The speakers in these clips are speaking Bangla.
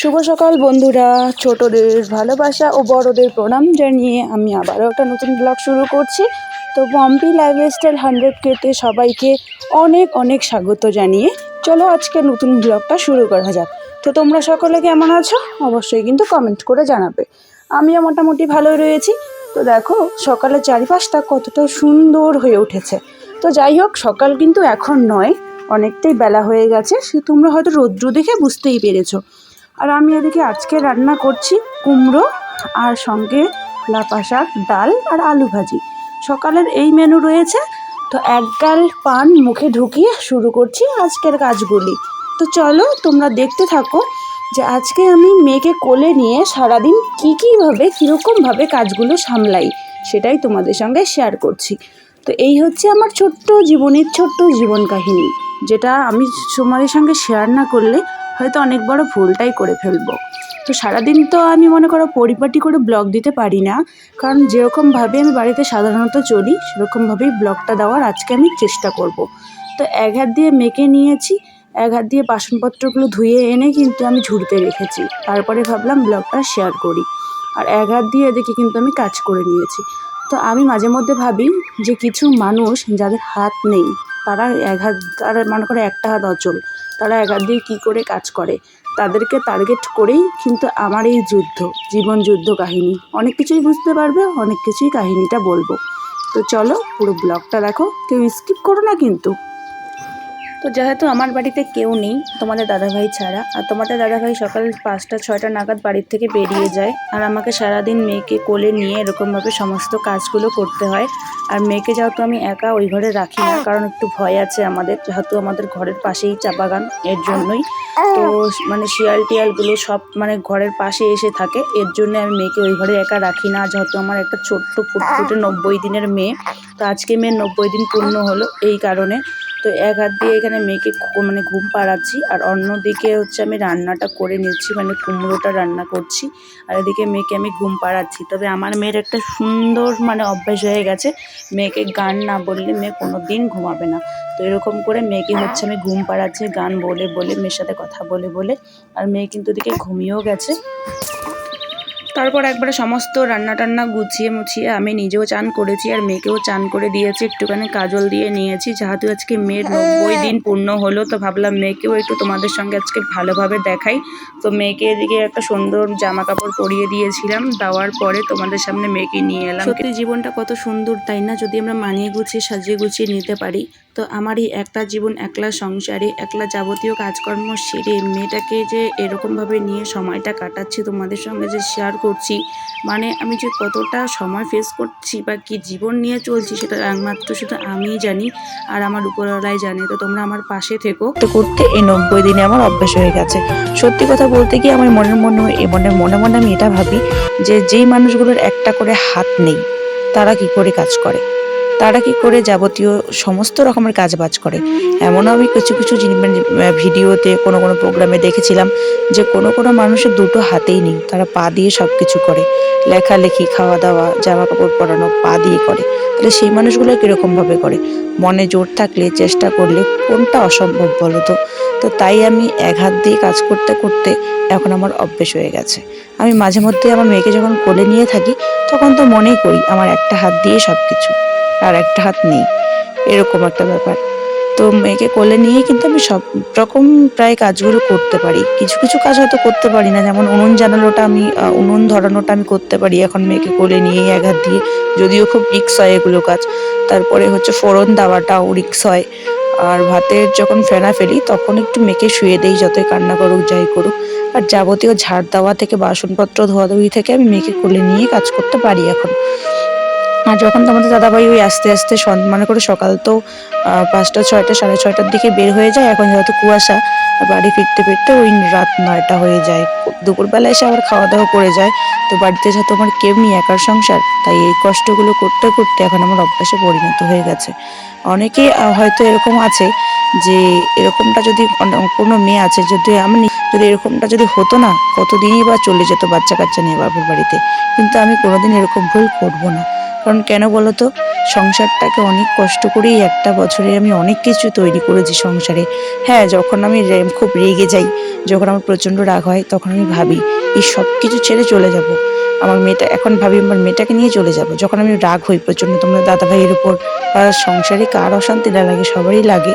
শুভ সকাল বন্ধুরা। ছোটদের ভালোবাসা ও বড়দের প্রণাম জানিয়ে আমি আবারও একটা নতুন ব্লগ শুরু করছি। তো পম্পি লাইফস্টাইল হান্ড্রেড কেতে সবাইকে অনেক অনেক স্বাগত জানিয়ে চলো আজকে নতুন ব্লগটা শুরু করা যাক। তো তোমরা সকলে কেমন আছো? অবশ্যই কিন্তু কমেন্ট করে জানাবে। আমিও মোটামুটি ভালোই রয়েছি। তো দেখো, সকালের চারিপাশটা কতটা সুন্দর হয়ে উঠেছে। তো যাই হোক, সকাল কিন্তু এখন নয়, অনেকটাই বেলা হয়ে গেছে। সে তোমরা হয়তো রৌদ্র দেখে বুঝতেই পেরেছ। আর আমি এদিকে আজকে রান্না করছি কুমড়ো আর সঙ্গে লাপা শাক, ডাল আর আলু ভাজি। সকালের এই মেনু রয়েছে। তো এক গাল পান মুখে ঢুকিয়ে শুরু করছি আজকের কাজগুলি। তো চলো তোমরা দেখতে থাকো যে আজকে আমি মেয়েকে কোলে নিয়ে সারাদিন কী কীভাবে, কীরকমভাবে কাজগুলো সামলাই, সেটাই তোমাদের সঙ্গে শেয়ার করছি। তো এই হচ্ছে আমার ছোট্ট জীবনের ছোট্ট জীবন কাহিনী, যেটা আমি তোমাদের সঙ্গে শেয়ার না করলে হয়তো অনেক বড় ভুলটাই করে ফেলব। তো সারাদিন তো আমি মনে করো পরিপাটি করে ব্লগ দিতে পারি না, কারণ যেরকমভাবে আমি বাড়িতে সাধারণত চলি সেরকমভাবেই ব্লগটা দেওয়ার আজকে আমি চেষ্টা করব। তো এক হাত দিয়ে মেখে নিয়েছি, এক হাত দিয়ে বাসনপত্রগুলো ধুয়ে এনে কিন্তু আমি ঝুড়িতে রেখেছি। তারপরে ভাবলাম ব্লগটা শেয়ার করি। আর এক হাত দিয়ে এদিকে কিন্তু আমি কাজ করে নিয়েছি। তো আমি মাঝে মধ্যে ভাবি যে কিছু মানুষ যাদের হাত নেই তারা এক হাত, তারা মনে করে একটা হাত অচল। তারা এক হাত দিয়ে কী করে কাজ করে? তাদেরকে টার্গেট করেই কিন্তু আমার এই যুদ্ধ, জীবন যুদ্ধ কাহিনী। অনেক কিছুই বুঝতে পারবে, অনেক কিছুই কাহিনিটা বলব। তো চলো পুরো ব্লগটা দেখো, কেউ স্কিপ করো না কিন্তু। তো যেহেতু আমার বাড়িতে কেউ নেই, তোমাদের দাদাভাই ছাড়া, আর তোমাদের দাদাভাই সকাল পাঁচটা, ছয়টা নাগাদ বাড়ির থেকে বেরিয়ে যায়, আর আমাকে সারাদিন মেয়েকে কোলে নিয়ে এরকমভাবে সমস্ত কাজগুলো করতে হয়, আর মেয়েকে যেহেতু আমি একা ওই ঘরে রাখি না, কারণ একটু ভয় আছে আমাদের, যেহেতু আমাদের ঘরের পাশেই চা বাগান এর জন্যই, তো মানে শিয়াল টিয়ালগুলো সব মানে ঘরের পাশে এসে থাকে, এর জন্য আমি মেয়েকে ওই ঘরে একা রাখি না, যেহেতু আমার একটা ছোট্ট ফুটফুটে নব্বই দিনের মেয়ে, তো আজকে মেয়ের নব্বই দিন পূর্ণ হলো, এই কারণে তো এক হাত দিয়ে এখানে মেয়েকে মানে ঘুম পাড়াচ্ছি আর অন্যদিকে হচ্ছে আমি রান্নাটা করে নিচ্ছি মানে কুমড়োটা রান্না করছি আর এদিকে মেয়েকে আমি ঘুম পাড়াচ্ছি। তবে আমার মেয়ের একটা সুন্দর মানে অভ্যাস হয়ে গেছে, মেয়েকে গান না বললে মেয়ে কোনো দিন ঘুমাবে না। তো এরকম করে মেয়েকে হচ্ছে আমি ঘুম পাড়াচ্ছি, গান বলে বলে, মেয়ের সাথে কথা বলে বলে, আর মেয়ে কিন্তু ওদিকে ঘুমিয়েও গেছে। তারপর একবারে সমস্ত রান্না টান্না গুছিয়ে মুছিয়ে আমি নিজেও চান করেছি আর মেয়েকেও চান করে দিয়েছি একটুখানি কাজল দিয়ে নিয়েছি। যেহেতু আজকে মেয়ের নব্বই দিন পূর্ণ হলো তো ভাবলাম মেয়েকেও একটু তোমাদের সঙ্গে আজকে ভালোভাবে দেখাই। তো মেয়েকে এদিকে একটা সুন্দর জামা কাপড় পরিয়ে দিয়েছিলাম দেওয়ার পরে তোমাদের সামনে মেয়েকে নিয়ে এলাম। সত্যি জীবনটা কত সুন্দর তাই না? যদি আমরা মানিয়ে গুছিয়ে সাজিয়ে গুছিয়ে নিতে পারি। তো আমার এই একটা জীবন, একলা সংসারে, একলা যাবতীয় কাজকর্ম সেরে মেয়েটাকে যে এরকমভাবে নিয়ে সময়টা কাটাচ্ছি তোমাদের সঙ্গে যে শেয়ার করছি মানে আমি যে কতটা সময় ফেস করছি বা কি জীবন নিয়ে চলছি সেটা একমাত্র শুধু আমিই জানি আর আমার উপরওয়ালাই জানে। তো তোমরা আমার পাশে থেকো। তো করতে এই নব্বই দিনে আমার অভ্যাস হয়ে গেছে। সত্যি কথা বলতে কি আমার মনের মনে মনে মনে মনে আমি এটা ভাবি যে যেই মানুষগুলোর একটা করে হাত নেই, তারা কি করে কাজ করে? তারা কি করে যাবতীয় সমস্ত রকমের কাজ বাজ করে? এমনও আমি কিছু কিছু মানে, ভিডিওতে কোনো কোনো প্রোগ্রামে দেখেছিলাম যে কোনো কোনো মানুষের দুটো হাতেই নেই। তারা পা দিয়ে সব কিছু করে। লেখালেখি খাওয়া দাওয়া জামা কাপড় পরানো পা দিয়ে করে। তাহলে সেই মানুষগুলো কীরকমভাবে করে? মনে জোর থাকলে চেষ্টা করলে কোনটা অসম্ভব বলো তো? তো তাই আমি এক হাত দিয়ে কাজ করতে করতে এখন আমার অভ্যেস হয়ে গেছে। আমি মাঝে মধ্যে আমার মেয়েকে যখন কোলে নিয়ে থাকি তখন তো মনেই করি আমার একটা হাত দিয়ে সব কিছু আর একটা হাত নেই। এরকম একটা ব্যাপার। তো মেয়েকে কোলে নিয়ে কিন্তু আমি সব রকম প্রায় কাজগুলো করতে পারি। কিছু কিছু কাজ হয়তো করতে পারি না। যেমন উনুন জানানোটা আমি উনুন ধরানোটা আমি করতে পারি এখন মেয়েকে কোলে নিয়ে এক হাত দিয়ে। যদিও খুব রিক্স হয় এগুলো কাজ। তারপরে হচ্ছে ফোড়ন দেওয়াটাও রিক্স হয়। আর ভাতের যখন ফেনা ফেলি, তখন একটু মেখে শুয়ে দেই যতই কান্না করুক, যাই করুক। আর যাবতীয় ঝাড় দেওয়া থেকে বাসনপত্র ধোয়াধুয়ি থেকে আমি মেয়েকে কোলে নিয়ে কাজ করতে পারি এখন। আর যখন তোমাদের দাদাভাই ওই আস্তে আস্তে মনে করে সকাল তো পাঁচটা, ছয়টা, সাড়ে ছয়টার দিকে বের হয়ে যায়, এখন যেহেতু কুয়াশা, বাড়ি ফিরতে ফিরতে ওই রাত নয়টা হয়ে যায়। দুপুরবেলা এসে আবার খাওয়া দাওয়া করে যায়। তো বাড়িতে যেহেতু আমার কেউ নেই একার সংসার, তাই এই কষ্টগুলো করতে করতে এখন আমার অভ্যাসে পরিণত হয়ে গেছে। অনেকে হয়তো এরকম আছে যে, এরকমটা যদি কোনো মেয়ে আছে, যদি আমি, যদি এরকমটা যদি হতো না, কতদিনই বা চলে যেত বাচ্চা কাচ্চা নিয়ে বাবুর বাড়িতে। কিন্তু আমি কোনোদিন এরকম ভুল করব না। কারণ কেন বলো তো সংসারটাকে অনেক কষ্ট করেই একটা বছরে আমি অনেক কিছু তৈরি করেছি সংসারে। হ্যাঁ যখন আমি খুব রেগে যাই, যখন আমার প্রচণ্ড রাগ হয়, তখন আমি ভাবি এই সব কিছু ছেড়ে চলে যাব। আমার মেয়েটা, এখন ভাবি আমার মেয়েটাকে নিয়ে চলে যাব। যখন আমি রাগ হই প্রচণ্ড তোমার দাদা ভাইয়ের উপর সংসারে কার অশান্তি না লাগে, সবারই লাগে।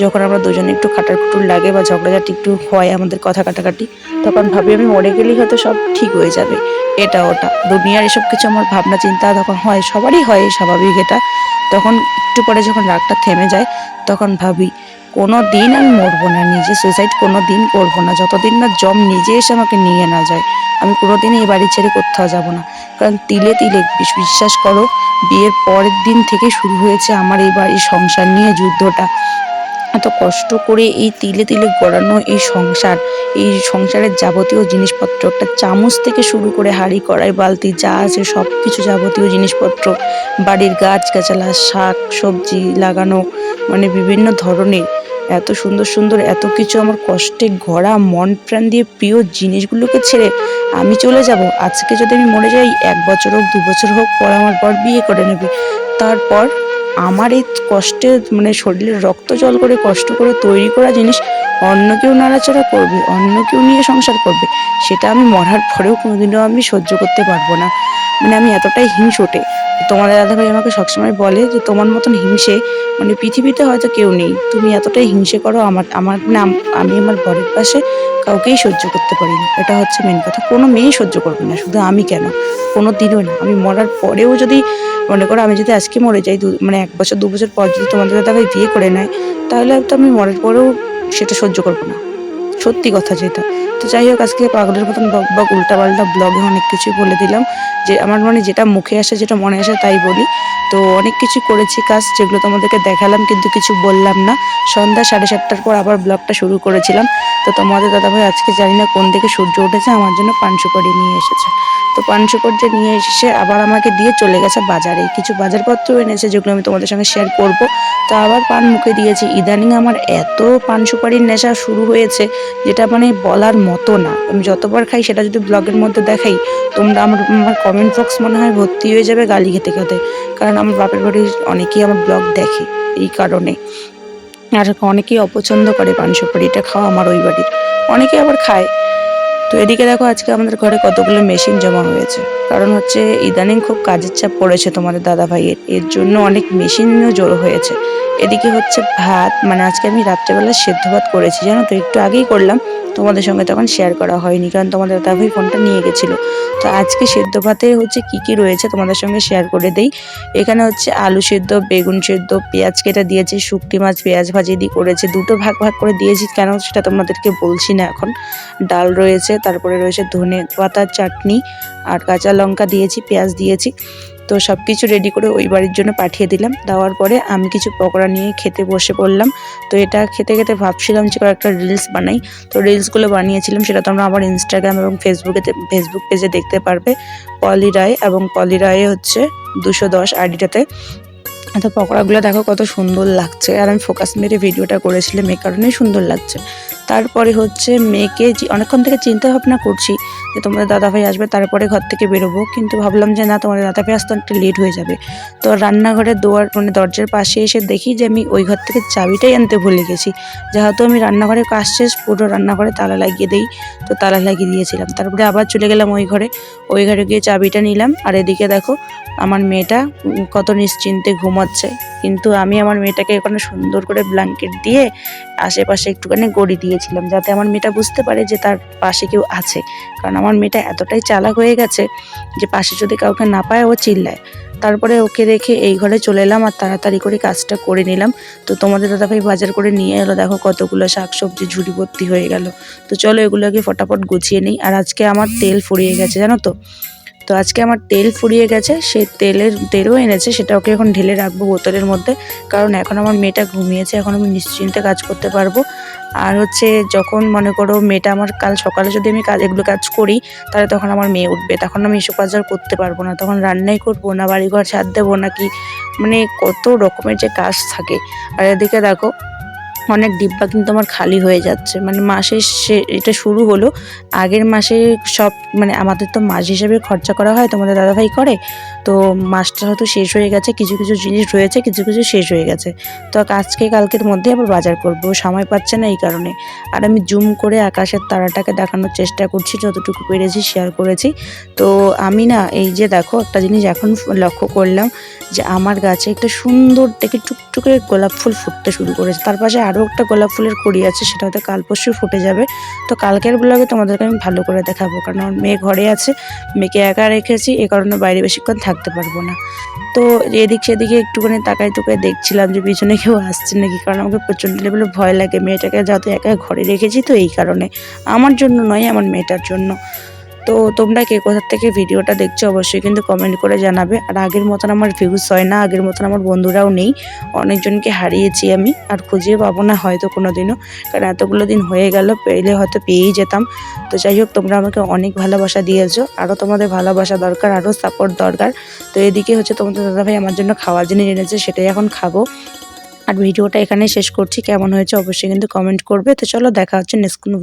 যখন আমরা দুজনে একটু খাটার খুটুর লাগে বা ঝগড়াঝাটি একটু হয় আমাদের কথা কাটাকাটি, তখন ভাবি আমি মরে গেলেই হয়তো সব ঠিক হয়ে যাবে। এটা ওটা। দুনিয়ার এসব কিছু আমার ভাবনা, চিন্তা তখন হয়, সবারই হয়, স্বাভাবিক এটা। তখন একটু পরে যখন রাগটা থেমে যায়, তখন ভাবি কোনো দিন আমি মরবো না, নিজে সুইসাইড কোনো দিন করব না। যতদিন না জম নিজে এসে আমাকে নিয়ে না যায়, আমি কোনো দিনই এই বাড়ি ছেড়ে কোথাও যাব না। কারণ তিলে তিলে বিশ্বাস করো, বিয়ের পরের দিন থেকে শুরু হয়েছে আমার এই বাড়ির সংসার নিয়ে যুদ্ধটা। এত কষ্ট করে এই তিলে তিলে গড়ানো এই সংসার, এই সংসারের যাবতীয় জিনিসপত্র, একটা চামচ থেকে শুরু করে হাঁড়ি, কড়াই, বালতি, যা আছে সব কিছু যাবতীয় জিনিসপত্র, বাড়ির গাছগাছালা, শাক সবজি লাগানো মানে বিভিন্ন ধরনের এত সুন্দর সুন্দর, এত কিছু আমার কষ্টে ঘোরা, মন প্রাণ দিয়ে প্রিয় জিনিসগুলোকে ছেড়ে আমি চলে যাব। আজকে যদি আমি মরে যাই, এক বছর হোক, দু বছর হোক, পর আমার পর বিয়ে করে নেবে। তারপর আমার এই কষ্টে মানে শরীরের রক্ত জল করে, কষ্ট করে তৈরি করা জিনিস অন্য কেউ নাড়াচাড়া করবে, অন্য কেউ নিয়ে সংসার করবে, সেটা আমি মরার পরেও কোনোদিনও আমি সহ্য করতে পারব না। মানে আমি এতটাই হিংসুটে তোমাদের দাদাভাই আমাকে সবসময় বলে যে, তোমার মতন হিংসে মানে পৃথিবীতে হয়তো কেউ নেই। তুমি এতটাই হিংসে করো, আমার আমার মানে আমি আমার বরের পাশে কাউকেই সহ্য করতে পারি না। এটা হচ্ছে মেন কথা। কোনো মেয়েই সহ্য করবে না, শুধু আমি কেন? কোনো দিনও না। আমি মরার পরেও যদি, মনে করো আমি যদি আজকে মরে যাই মানে এক বছর, দু বছর পর যদি তোমাদের দাদাভাই বিয়ে করে নেয়, তাহলে তো আমি মরার পরেও সেটা সহ্য করব না। সত্যি কথা যেটা। তো যাই হোক, আজকে পাগলের মতন বক বক উল্টা পাল্টা ব্লগে অনেক কিছুই বলে দিলাম। যে আমার মানে যেটা মুখে আসে, যেটা মনে আসে, তাই বলি। তো অনেক কিছু করেছি কাজ, যেগুলো তোমাদেরকে দেখালাম, কিন্তু কিছু বললাম না। সন্ধ্যা সাড়ে সাতটার পর আবার ব্লগটা শুরু করেছিলাম। তো তোমাদের দাদাভাই আজকে জানি না কোন দিকে সূর্য উঠেছে, আমার জন্য পান সুপারি নিয়ে এসেছে। তো পান নিয়ে এসে আবার আমাকে দিয়ে চলে গেছে বাজারে। কিছু বাজারপত্র এনেছে যেগুলো আমি তোমাদের সঙ্গে শেয়ার করব। তো আবার পান মুখে দিয়েছি। ইদানিং আমার এত পান সুপারির নেশা শুরু হয়েছে যেটা মানে বলার মতো না। আমি যতবার খাই সেটা যদি ব্লগের মধ্যে দেখাই, তোমরা আমার আমার কমেন্ট বক্স মনে হয় ভর্তি হয়ে যাবে গালি খেতে খেতে। কারণ আমার বাপের বাড়ির অনেকেই আমার ব্লগ দেখে এই কারণে। আর অনেকেই অপছন্দ করে পান সুপারিটা খাওয়া আমার ওই বাড়ির। অনেকে আবার খায়। তো এদিকে দেখো আজকে আমাদের ঘরে কতগুলো মেশিন জমা হয়েছে। কারণ হচ্ছে ইদানিং খুব কাজের চাপ পড়েছে তোমাদের দাদা ভাইয়ের। এর জন্য অনেক মেশিনও জড়ো হয়েছে। এদিকে হচ্ছে ভাত মানে আজকে আমি রাত্রেবেলা সেদ্ধ ভাত করেছি, জানো তো? একটু আগেই করলাম। তোমাদের সঙ্গে তখন শেয়ার করা হয়নি, কারণ তোমাদের দাদা ভাই ফোনটা নিয়ে গেছিল। তো আজকে সেদ্ধ ভাতে হচ্ছে কি কি রয়েছে তোমাদের সঙ্গে শেয়ার করে দেই। এখানে হচ্ছে আলু সেদ্ধ, বেগুন সেদ্ধ, পেঁয়াজ কেটে দিয়েছি শুকটি মাছ, পেঁয়াজ ভাজি দিয়ে করেছে। দুটো ভাগ ভাগ করে দিয়েছি, কেন সেটা তোমাদেরকে বলছি না এখন। ডাল রয়েছে তারপরে রয়েছে ধনে পাতার চাটনি আর কাঁচা লঙ্কা দিয়েছি, পেঁয়াজ দিয়েছি। তো সব কিছু রেডি করে ওই বাড়ির জন্য পাঠিয়ে দিলাম। দেওয়ার পরে আমি কিছু পকোড়া নিয়ে খেতে বসে পড়লাম। তো এটা খেতে খেতে ভাবছিলাম যে একটা রিলস বানাই। তো রিলসগুলো বানিয়েছিলাম, সেটা তোমরা আমার ইনস্টাগ্রাম এবং ফেসবুকে ফেসবুক পেজে দেখতে পারবে। পলি রায় এবং পলি রায় হচ্ছে দুশো দশ আইডিটাতে তো পকোড়াগুলো দেখো কত সুন্দর লাগছে। আর আমি ফোকাস মেরে ভিডিওটা করেছিলাম এই কারণেই সুন্দর লাগছে। তারপরে হচ্ছে মেয়েকে অনেকক্ষণ থেকে চিন্তা ভাবনা করছি যে তোমাদের দাদাভাই আসবে, তারপরে ঘর থেকে বেরোবো। কিন্তু ভাবলাম যে না, তোমাদের দাদাভাই আসতে অনেকটা লেট হয়ে যাবে। তো রান্নাঘরের দোয়ার মানে দরজার পাশে এসে দেখি যে আমি ওই ঘর থেকে চাবিটাই আনতে ভুলে গেছি। যেহেতু আমি রান্নাঘরের কাজ শেষ, পুরো রান্নাঘরে তালা লাগিয়ে দিই, তো তালা লাগিয়ে দিয়েছিলাম। তারপরে আবার চলে গেলাম ওই ঘরে। ওই ঘরে গিয়ে চাবিটা নিলাম। আর এদিকে দেখো, আমার মেয়েটা কত নিশ্চিন্তে ঘুমাচ্ছে। কিন্তু আমি আমার মেয়েটাকে ওখানে সুন্দর করে ব্ল্যাঙ্কেট দিয়ে আশেপাশে একটুখানি গড়ি দিয়েছিলাম যাতে আমার মেয়েটা বুঝতে পারে যে তার পাশে কেউ আছে। কারণ আমার মেয়েটা এতটাই চালাক হয়ে গেছে যে পাশে যদি কাউকে না পায়, ও চিল্লায়। তারপরে ওকে রেখে এই ঘরে চলে এলাম আর তাড়াতাড়ি করে কাজটা করে নিলাম। তো তোমাদের দাদাভাই বাজার করে নিয়ে এলো। দেখো কতগুলো শাকসবজি ঝুড়ি ভর্তি হয়ে গেল। তো চলো এগুলোকে ফটাফট গুছিয়ে নিই। আর আজকে আমার তেল ফুরিয়ে গেছে, জানো তো? তো আজকে আমার তেল ফুরিয়ে গেছে সেই তেলের তেলও এনেছে, সেটা ওকে এখন ঢেলে রাখব বোতলের মধ্যে, কারণ এখন আমার মেয়েটা ঘুমিয়েছে, এখন আমি নিশ্চিন্তে কাজ করতে পারব। আর হচ্ছে যখন মনে করো মেয়েটা আমার কাল সকালে যদি আমি কাজ, এগুলো কাজ করি, তাহলে তখন আমার মেয়ে উঠবে, তখন আমি এসব কাজ আর করতে পারব না, তখন রান্নাই করব না, বাড়িঘর ছাদ দেবো নাকি? মানে কত রকমের যে কাজ থাকে। আর এদিকে দেখো অনেক ডিব্বা কিন্তু আমার খালি হয়ে যাচ্ছে। মানে মাসের সে, এটা শুরু হলো, আগের মাসে সব মানে আমাদের তো মাস হিসেবে খরচা করা হয় তোমাদের দাদাভাই করে, তো মাসটা হয়তো শেষ হয়ে গেছে, কিছু কিছু জিনিস রয়েছে, কিছু কিছু শেষ হয়ে গেছে। তো আজকে কালকের মধ্যে আবার বাজার করব, সময় পাচ্ছে না এই কারণে। আর আমি জুম করে আকাশের তারাটাকে দেখানোর চেষ্টা করছি, যতটুকু পেরেছি শেয়ার করেছি। তো আমি না, এই যে দেখো, একটা জিনিস এখন লক্ষ্য করলাম যে আমার গাছে একটা সুন্দর দেখে টুকটুকে গোলাপ ফুল ফুটতে শুরু করেছে। তার পাশে আরও একটা গোলাপ ফুলের কড়ি আছে, সেটা হয়তো কাল পরশু ফুটে যাবে। তো কালকের ব্লগে তোমাদেরকে আমি ভালো করে দেখাবো, কারণ আমার মেয়ে ঘরে আছে, মেয়েকে একা রেখেছি, এ কারণে বাইরে বেশিক্ষণ থাকতে পারব না। তো এদিক সেদিকে একটুখানি তাকাই টুকাই দেখছিলাম যে পিছনে কেউ আসছে নাকি, কারণ আমাকে প্রচণ্ড লেভেলে ভয় লাগে। মেয়েটাকে যাতে একা ঘরে রেখেছি তো এই কারণে। আমার জন্য নয়, আমার মেয়েটার জন্য। তো তোমরা কে কোথা থেকে ভিডিওটা দেখছ অবশ্যই কিন্তু কমেন্ট করে জানাবে। আর আগের মতন আমার ভিউজ হয় না, আগের মতন আমার বন্ধুরাও নেই। অনেকজনকে হারিয়েছি আমি, আর খুঁজে পাবো না হয়তো কোনো দিনও কারণ এতগুলো দিন হয়ে গেল, পেলে হয়তো পেয়েই যেতাম। তো যাই হোক, তোমরা আমাকে অনেক ভালোবাসা দিয়েছ। আরও তোমাদের ভালোবাসা দরকার আরও সাপোর্ট দরকার। তো এদিকে হচ্ছে তোমাদের দাদাভাই আমার জন্য খাওয়ার জিনিস এনেছে, সেটাই এখন খাব। আর ভিডিওটা এখানে শেষ করছি। কেমন হয়েছে অবশ্যই কিন্তু কমেন্ট করবে। তো চলো দেখা হচ্ছে নেক্সট কোনো